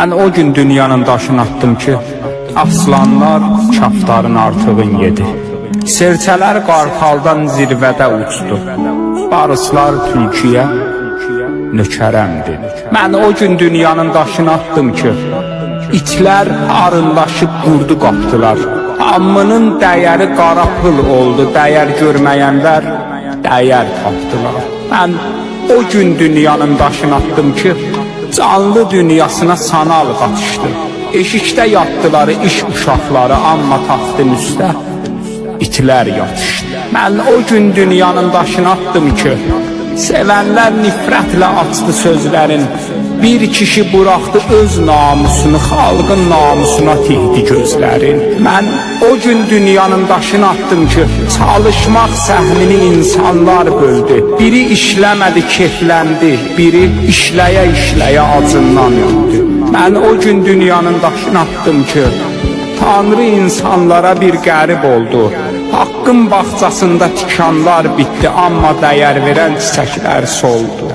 Mən o gün dünyanın daşını atdım ki, aslanlar kaftarın artığın yedi. Serçələr qartaldan zirvədə uçdu. Barıslar tülküyə nökərəmdi. Mən o gün dünyanın daşını atdım ki, itlər arınlaşıb qurdu qapdılar. Ammının dəyəri qara pıl oldu, dəyər görməyənlər dəyər tapdılar. Mən o gün dünyanın daşını atdım ki, canlı dünyasına sanal qatışdı. Eşikdə yatdılar iş uşaqları, amma taxtın üstə itlər yatışdı. Mən o gün dünyanın daşını atdım ki, sevənlər nifrətlə açdı sözlərin. Bir kişi buraxdı öz namusunu, xalqın namusuna tikdi gözlərin. Mən o gün dünyanın daşını atdım ki, çalışmaq səhmini insanlar böldü. Biri işləmədi, kefləndi, biri işləyə işləyə acından öldü. Mən o gün dünyanın daşını atdım ki, Tanrı insanlara bir qərib oldu. Haqqın bağçasında tikanlar bitdi, amma dəyər verən çiçəklər soldu.